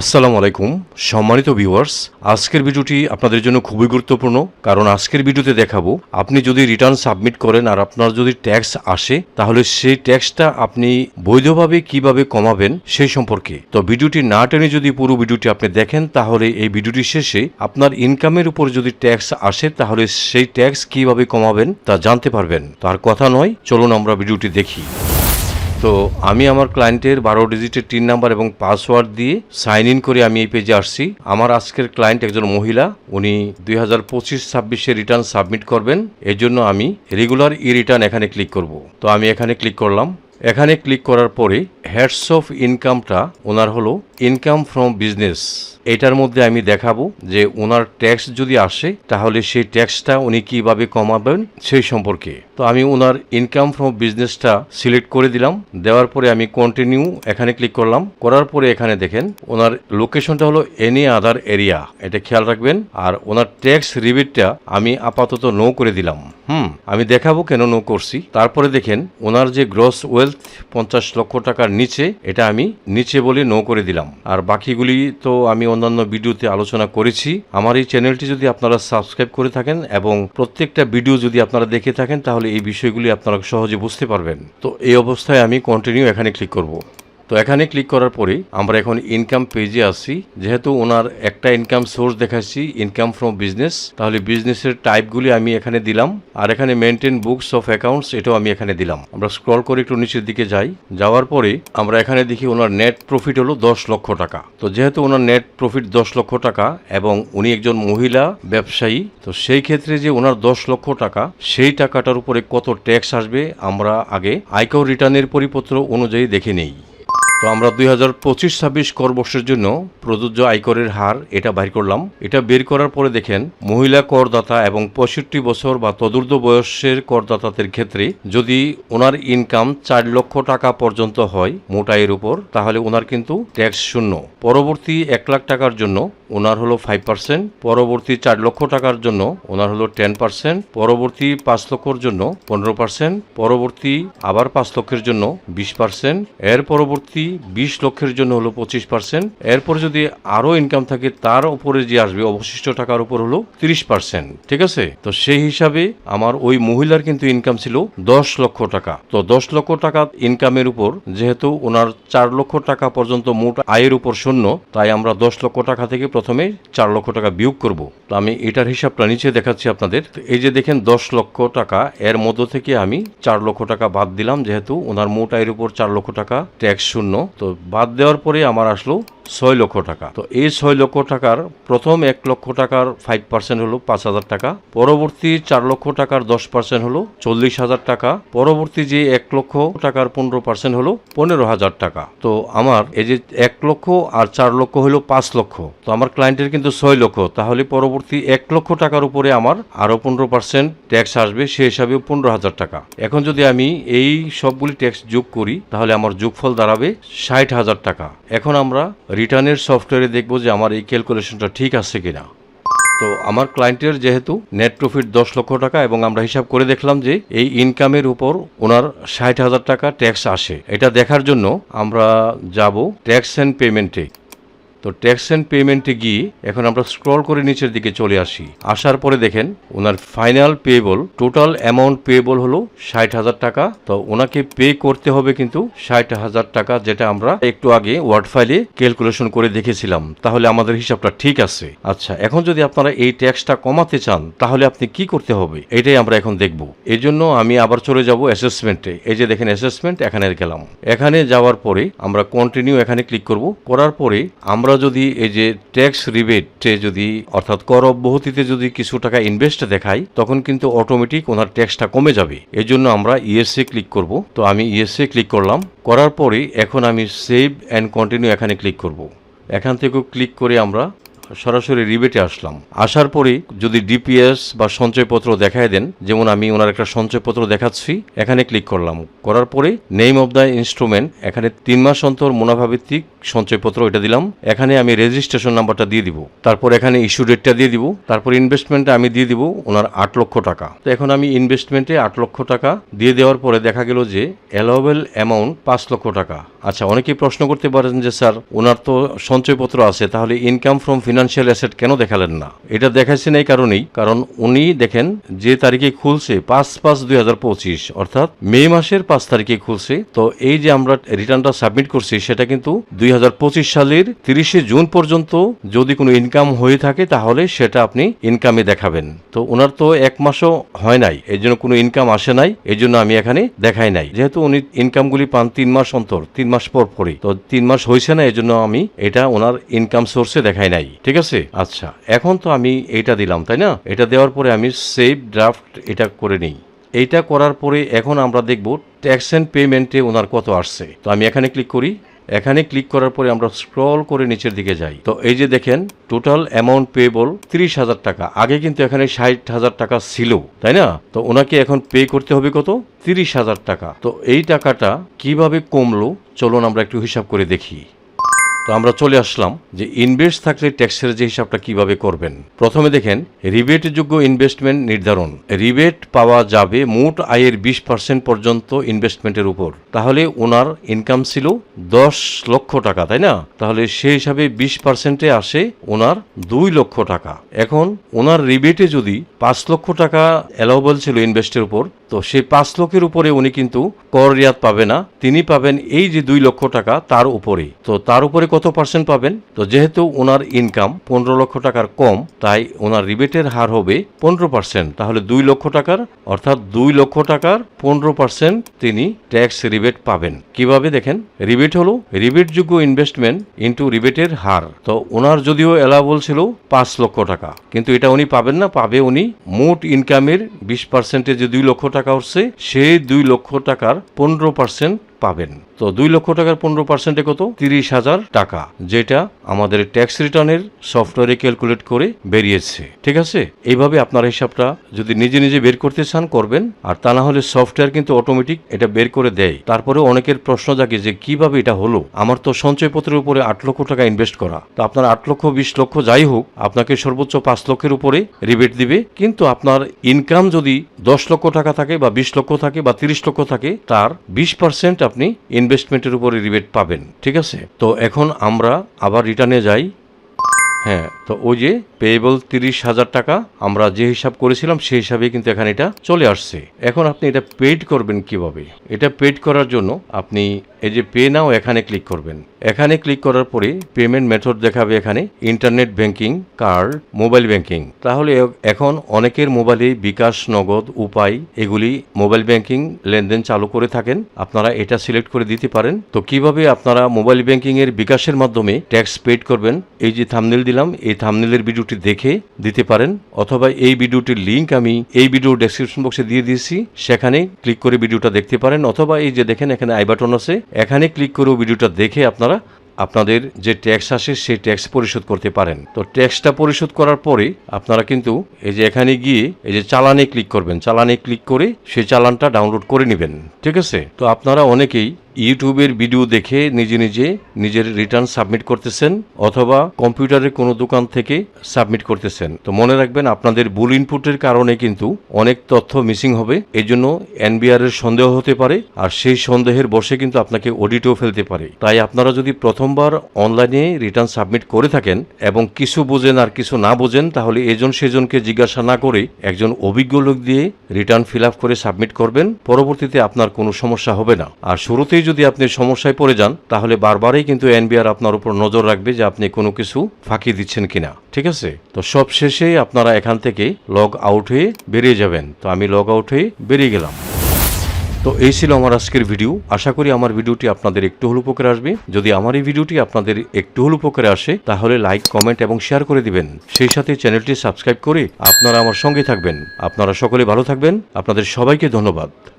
আসসালামু আলাইকুম, সম্মানিত ভিউয়ার্স, আজকের ভিডিওটি আপনাদের জন্য খুবই গুরুত্বপূর্ণ, কারণ আজকের ভিডিওতে দেখাবো, আপনি যদি রিটার্ন সাবমিট করেন আর আপনার যদি ট্যাক্স আসে, তাহলে সেই ট্যাক্সটা আপনি বৈধভাবে কীভাবে কমাবেন সেই সম্পর্কে। তো ভিডিওটি না টেনে যদি পুরো ভিডিওটি আপনি দেখেন, তাহলে এই ভিডিওটি শেষে আপনার ইনকামের উপর যদি ট্যাক্স আসে, তাহলে সেই ট্যাক্স কীভাবে কমাবেন তা জানতে পারবেন। তার কথা নয়, চলুন আমরা ভিডিওটি দেখি। তো আমি আমার ক্লায়েন্টের বারো ডিজিটের টিন নাম্বার এবং পাসওয়ার্ড দিয়ে সাইন ইন করে আমি এই পেজে আসছি। আমার আজকের ক্লায়েন্ট একজন মহিলা, উনি দুই হাজার পঁচিশ, ছাব্বিশে রিটার্ন সাবমিট করবেন। এর জন্য আমি রেগুলার ই রিটার্ন এখানে ক্লিক করব। তো আমি এখানে ক্লিক করলাম। এখানে ক্লিক করার পরে হেডস অফ ইনকামটা ওনার হলো ইনকাম ফ্রম বিজনেস এটার মধ্যে আমি দেখাবো যে ওনার ট্যাক্স যদি আসে, তাহলে সেই ট্যাক্সটা উনি কীভাবে কমাবেন সেই সম্পর্কে। তো আমি ওনার ইনকাম ফ্রম বিজনেসটা সিলেক্ট করে দিলাম। দেওয়ার পরে আমি কন্টিনিউ এখানে ক্লিক করলাম। করার পরে এখানে দেখেন, ওনার লোকেশনটা হলো এনি আদার এরিয়া এটা খেয়াল রাখবেন। আর ওনার ট্যাক্স রিবিটটা আমি আপাতত নো করে দিলাম। হুম, আমি দেখাবো কেন নো করছি। তারপরে দেখেন, ওনার যে গ্রস ওয়েলথ পঞ্চাশ লক্ষ টাকার নিচে, এটা আমি নিচে বলে নো করে দিলাম। আর বাকিগুলি তো আমি অন্যান্য ভিডিওতে আলোচনা করেছি। আমার এই চ্যানেলটি যদি আপনারা সাবস্ক্রাইব করে থাকেন এবং প্রত্যেকটা ভিডিও যদি আপনারা দেখে থাকেন, তাহলে এই বিষয়গুলি আপনারা সহজে বুঝতে পারবেন। তো এই অবস্থায় আমি কন্টিনিউ এখানে ক্লিক করব। তো এখানে ক্লিক করার পরে আমরা এখন ইনকাম পেজে আসছি যেহেতু ওনার একটা ইনকাম সোর্স দেখাচ্ছি ইনকাম ফ্রম বিজনেস তাহলে বিজনেসের টাইপগুলি আমি এখানে দিলাম। আর এখানে মেনটেন বুকস অফ অ্যাকাউন্টস এটাও আমি এখানে দিলাম। আমরা স্ক্রল করে একটু নিচের দিকে যাই। যাওয়ার পরে আমরা এখানে দেখি ওনার নেট প্রফিট হলো দশ লক্ষ টাকা। তো যেহেতু ওনার নেট প্রফিট দশ লক্ষ টাকা এবং উনি একজন মহিলা ব্যবসায়ী, তো সেই ক্ষেত্রে যে ওনার দশ লক্ষ টাকা, সেই টাকাটার উপরে কত ট্যাক্স আসবে আমরা আগে আয়কর রিটার্নের পরিপত্র অনুযায়ী দেখে নেই। তো আমরা দুই হাজার পঁচিশ, ছাব্বিশ করবর্ষের জন্য প্রযোজ্য আয়করের হার এটা বাইর করলাম। এটা বের করার পরে দেখেন, মহিলা করদাতা এবং পঁয়ষট্টি বছর বা তদুর্ধ বয়সের করদাতাদের ক্ষেত্রে যদি ওনার ইনকাম চার লক্ষ টাকা পর্যন্ত হয় মোটাইয়ের উপর, তাহলে ওনার কিন্তু ট্যাক্স শূন্য। পরবর্তী এক লাখ টাকার জন্য ওনার হলো ফাইভ পার্সেন্ট পরবর্তী চার লক্ষ টাকার জন্য ওনার হলো টেন পার্সেন্ট পরবর্তী পাঁচ লক্ষর জন্য পনেরো পার্সেন্ট পরবর্তী আবার পাঁচ লক্ষের জন্য বিশ পার্সেন্ট এর পরবর্তী বিশ লক্ষের জন্য হলো পঁচিশ পার্সেন্ট এরপর যদি আরও ইনকাম থাকে তার উপরে যে আসবে অবশিষ্ট টাকার উপর হলো তিরিশ পার্সেন্ট ঠিক আছে? তো সেই হিসাবে আমার ওই মহিলার কিন্তু ইনকাম ছিল দশ লক্ষ টাকা। তো দশ লক্ষ টাকা ইনকামের উপর যেহেতু ওনার চার লক্ষ টাকা পর্যন্ত মোট আয়ের উপর শূন্য, তাই আমরা দশ লক্ষ টাকা থেকে প্রথমে চার লক্ষ টাকা বিয়োগ করব। তো আমি এটার হিসাবটা নিচে দেখাচ্ছি আপনাদের। এই যে দেখেন, দশ লক্ষ টাকা, এর মধ্য থেকে আমি চার লক্ষ টাকা বাদ দিলাম, যেহেতু ওনার মোট আয়ের উপর চার লক্ষ টাকা ট্যাক্স শূন্য। তো বাদ দেওয়ার পরে আমার আসলো ছয় লক্ষ টাকা। তো এই ছয় লক্ষ টাকার প্রথম এক লক্ষ টাকার ফাইভ পার্সেন্ট হলো পাঁচ হাজার টাকা, পরবর্তী চার লক্ষ টাকার দশ পার্সেন্ট হলো চল্লিশ হাজার টাকা, পরবর্তী যে এক লক্ষ টাকার পনেরো পার্সেন্ট হলো পনেরো হাজার টাকা। তো আমার এই যে এক লক্ষ আর চার লক্ষ হলো পাঁচ লক্ষ। তো আমার ক্লায়েন্টের কিন্তু ছয় লক্ষ, তাহলে পরবর্তী এক লক্ষ টাকার উপরে আমার আরও পনেরো পার্সেন্ট ট্যাক্স আসবে, সে হিসাবে পনেরো হাজার টাকা। এখন যদি আমি এই সবগুলি ট্যাক্স যোগ করি, তাহলে আমার যোগফল দাঁড়াবে ষাট হাজার টাকা। এখন আমরা রিটার্নের সফটওয়্যারে দেখব যে আমার এই ক্যালকুলেশনটা ঠিক আছে কি না তো আমার ক্লায়েন্টের যেহেতু নেট প্রফিট দশ লক্ষ টাকা এবং আমরা হিসাব করে দেখলাম যে এই ইনকামের উপর ওনার ষাট হাজার টাকা ট্যাক্স আসে। এটা দেখার জন্য আমরা যাব ট্যাক্স অ্যান্ড পেমেন্টে তো ট্যাক্স অ্যান্ড পেমেন্টে গিয়ে এখন আমরা স্ক্রল করে নিচের দিকে চলে আসি। আসার পরে দেখেন, ওনার final payable total amount payable হলো ষাট হাজার টাকা। তো ওনাকে পে করতে হবে কিন্তু ষাট হাজার টাকা, যেটা আমরা একটু আগে ওয়ার্ড ফাইলে ক্যালকুলেশন করে দেখেছিলাম। তাহলে আমাদের হিসাবটা ঠিক আছে। আচ্ছা এখন যদি আপনারা এই ট্যাক্সটা কমাতে চান, তাহলে আপনি কি করতে হবে? এটাই আমরা এখন দেখব। এই জন্য আমি আবার চলে যাব অ্যাসেসমেন্টে এই যে দেখেন অ্যাসেসমেন্ট এখানে গেলাম। এখানে যাওয়ার পরে আমরা কন্টিনিউ এখানে ক্লিক করব। করার পরে আমরা যদি এই যে ট্যাক্স রিবেটে যদি, অর্থাৎ কর অব্যাহতিতে যদি কিছু টাকা ইনভেস্ট দেখাই, তখন কিন্তু অটোমেটিক ওনার ট্যাক্সটা কমে যাবে। এই জন্য আমরা ইএসএ ক্লিক করব। তো আমি ইএসএ ক্লিক করলাম। করার পরে এখন আমি সেভ অ্যান্ড কন্টিনিউ এখানে ক্লিক করব। এখান থেকেও ক্লিক করে আমরা সরাসরি রিবেটে আসলাম। আসার পরে যদি ডিপিএস বা সঞ্চয়পত্র দেখায় দেন, যেমন আমি ওনার একটা সঞ্চয়পত্র দেখাচ্ছি, এখানে ক্লিক করলাম। করার পরে নেম অফ দ্য ইনস্ট্রুমেন্ট এখানে তিন মাস অন্তর মুনাফাভিত্তিক সঞ্চয়পত্র এটা দিলাম। এখানে আমি রেজিস্ট্রেশন নাম্বারটা দিয়ে দিব। তারপর এখানে ইস্যু ডেটটা দিয়ে দিব। তারপর ইনভেস্টমেন্টে আমি দিয়ে দিব ওনার আট লক্ষ টাকা। তো এখন আমি ইনভেস্টমেন্টে আট লক্ষ টাকা দিয়ে দেওয়ার পরে দেখা গেল যে অ্যালোয়েবল অ্যামাউন্ট পাঁচ লক্ষ টাকা। আচ্ছা অনেকেই প্রশ্ন করতে পারেন যে, স্যার, ওনার তো সঞ্চয়পত্র আছে, তাহলে ইনকাম ফ্রম ফিনান্সিয়াল অ্যাসেট কেন দেখালেন না? এটা দেখাচ্ছেন এই কারণেই, কারণ উনি দেখেন যে তারিখে খুলছে পাঁচ পাঁচ দুই হাজার পঁচিশ, অর্থাৎ মে মাসের পাঁচ তারিখে খুলছে। তো এই যে আমরা রিটার্নটা সাবমিট করছি, সেটা কিন্তু দুই হাজার পঁচিশ সালের তিরিশে জুন পর্যন্ত যদি কোনো ইনকাম হয়ে থাকে, তাহলে সেটা আপনি ইনকামে দেখাবেন। তো ওনার তো এক মাসও হয় নাই এই জন্য কোনো ইনকাম আসে নাই এই জন্য আমি এখানে দেখাই নাই। যেহেতু উনি ইনকামগুলি পান তিন মাস অন্তর, তিন মাস পর পরই, তো তিন মাস হয়েছে না এই জন্য আমি এটা ওনার ইনকাম সোর্সে দেখাই নাই। ঠিক আছে? আচ্ছা এখন তো আমি এটা দিলাম, তাই না? এটা দেওয়ার পরে আমি সেভ ড্রাফট এটা করে নিই। এইটা করার পরে এখন আমরা দেখব ট্যাক্স অ্যান্ড পেমেন্টে ওনার কত আসছে। তো আমি এখানে ক্লিক করি। এখানে ক্লিক করার পরে আমরা স্ক্রল করে নিচের দিকে যাই। তো এই যে দেখেন টোটাল অ্যামাউন্ট পেবল তিরিশ হাজার টাকা। আগে কিন্তু এখানে ষাট হাজার টাকা ছিল, তাই না? তো ওনাকে এখন পে করতে হবে কত? তিরিশ হাজার টাকা। তো এই টাকাটা কীভাবে কমলো? চলুন আমরা একটু হিসাব করে দেখি। তো আমরা চলে আসলাম যে ইনভেস্ট থাকলে ট্যাক্সের যে হিসাবটা কীভাবে করবেন। প্রথমে দেখেন, রিবেটযোগ্য ইনভেস্টমেন্ট নির্ধারণ। রিবেট পাওয়া যাবে মোট আয়ের বিশ পার্সেন্ট পর্যন্ত ইনভেস্টমেন্টের উপর। তাহলে ওনার ইনকাম ছিল দশ লক্ষ টাকা, তাই না? তাহলে সে হিসাবে বিশ পার্সেন্টে আসে ওনার দুই লক্ষ টাকা। এখন ওনার রিবেটে যদি পাঁচ লক্ষ টাকা অ্যালাউবল ছিল ইনভেস্টের উপর, তো সেই পাঁচ লক্ষের উপরে উনি কিন্তু কর রিয়াত পাবে না। তিনি পাবেন এই যে দুই লক্ষ টাকা তার উপরে। তো তার উপরে কত পার্সেন্ট পাবেন? তো যেহেতু ওনার ইনকাম পনেরো লক্ষ টাকার কম, তাই ওনার রিবেটের হার হবে পনেরো পার্সেন্ট তাহলে দুই লক্ষ টাকার, অর্থাৎ দুই লক্ষ টাকার পনেরো পার্সেন্ট তিনি ট্যাক্স রিবেট পাবেন। কীভাবে দেখেন? রিবেট হলো রিবেটযোগ্য ইনভেস্টমেন্ট ইন্টু রিবেটের হার। তো ওনার যদিও অ্যালাউবল ছিল পাঁচ লক্ষ টাকা, কিন্তু এটা উনি পাবেন না। পাবে উনি মোট ইনকামের বিশ পার্সেন্টে যে দুই লক্ষ টাকা উঠছে, সেই দুই লক্ষ টাকার পনেরো পার্সেন্ট পাবেন। তো দুই লক্ষ টাকার পনেরো পার্সেন্টে কত? তিরিশ হাজার টাকা, যেটা আমাদের ট্যাক্স রিটার্নের সফটওয়্যারে ক্যালকুলেট করে বেরিয়েছে। ঠিক আছে? এইভাবে আপনার হিসাবটা যদি নিজে নিজে বের করতে চান, করবেন। আর তা না হলে সফটওয়্যার কিন্তু অটোমেটিক এটা বের করে দেয়। তারপরে অনেকের প্রশ্ন জাগে যে কীভাবে এটা হলো? আমার তো সঞ্চয়পত্রের উপরে আট লক্ষ টাকা ইনভেস্ট করা। তো আপনার আট লক্ষ, বিশ লক্ষ যাই হোক, আপনাকে সর্বোচ্চ পাঁচ লক্ষের উপরে রিবেট দিবে। কিন্তু আপনার ইনকাম যদি দশ লক্ষ টাকা থাকে বা বিশ লক্ষ থাকে বা তিরিশ লক্ষ থাকে, তার বিশ পার্সেন্ট আপনি ইনভেস্টমেন্টের উপরে রিবেট পাবেন ঠিক আছে? তো এখন আমরা আবার রিটার্নে যাই। হ্যাঁ তো ওই যে পেয়েবল তিরিশ হাজার টাকা আমরা যে হিসাব করেছিলাম, সেই হিসাবে কিন্তু এখানে এটা চলে আসছে। এখন আপনি এটা পেড করবেন কীভাবে? এটা পেড করার জন্য আপনি এই যে পে নাও এখানে ক্লিক করবেন। এখানে ক্লিক করার পরে পেমেন্ট মেথড দেখাবে এখানে internet banking card mobile banking তাহলে এখন অনেকের মোবাইলে বিকাশ, নগদ, উপায় এগুলি মোবাইল ব্যাংকিং লেনদেন চালু করে থাকেন। আপনারা এটা সিলেক্ট করে দিতে পারেন। তো কীভাবে আপনারা মোবাইল ব্যাংকিং এর বিকাশের মাধ্যমে ট্যাক্স পেড করবেন? এই যে থামনেল দিলাম, এই থামনেলের ভিডিওটি দেখে দিতে পারেন, অথবা এই ভিডিওটির লিঙ্ক আমি এই ভিডিও ডেসক্রিপশন বক্সে দিয়ে দিয়েছি, সেখানে ক্লিক করে ভিডিওটা দেখতে পারেন, অথবা এই যে দেখেন এখানে আই বাটন আছে, এখানে ক্লিক করেও ভিডিওটা দেখে আপনারা আপনাদের যে ট্যাক্স আসে সেই ট্যাক্স পরিশোধ করতে পারেন। তো ট্যাক্সটা পরিশোধ করার পরে আপনারা কিন্তু এই যে এখানে গিয়ে এই যে চালানে ক্লিক করবেন, চালানে ক্লিক করে সেই চালানটা ডাউনলোড করে নেবেন, ঠিক আছে? তো আপনারা অনেকেই ইউটিউবের ভিডিও দেখে নিজে নিজে নিজের রিটার্ন সাবমিট করতেছেন অথবা কম্পিউটারের কোনো দোকান থেকে সাবমিট করতেছেন। তো মনে রাখবেন, আপনাদের ভুল ইনপুটের কারণে কিন্তু অনেক তথ্য মিসিং হবে। এই জন্য এনবিআর এর সন্দেহ হতে পারে, আর সেই সন্দেহের বসে কিন্তু আপনাকে অডিটও ফেলতে পারে। তাই আপনারা যদি প্রথমবার অনলাইনে রিটার্ন সাবমিট করে থাকেন এবং কিছু বোঝেন আর কিছু না বোঝেন, তাহলে এজন সেজনকে জিজ্ঞাসা না করে একজন অভিজ্ঞ লোক দিয়ে রিটার্ন ফিল আপ করে সাবমিট করবেন। পরবর্তীতে আপনার কোনো সমস্যা হবে না। আর শুরুতেই যদি আপনি সমস্যায় পড়ে যান, তাহলে বারবারই কিন্তু এনবিআর আপনার উপর নজর রাখবে যে আপনি কোনো কিছু ফাঁকি দিচ্ছেন কিনা। ঠিক আছে? তো সব শেষে আপনারা এখান থেকে লগ আউট হয়ে বেরিয়ে যাবেন। তো আমি লগ আউট হয়ে বেরিয়ে গেলাম। তো এই ছিল আমার আজকের ভিডিও। আশা করি আমার ভিডিওটি আপনাদের একটু হল উপকারে আসবে। যদি আমার এই ভিডিওটি আপনাদের একটু হল উপকারে আসে, তাহলে লাইক কমেন্ট এবং শেয়ার করে দিবেন। সেই সাথে চ্যানেলটি সাবস্ক্রাইব করে আপনারা আমার সঙ্গে থাকবেন। আপনারা সকলে ভালো থাকবেন। আপনাদের সবাইকে ধন্যবাদ।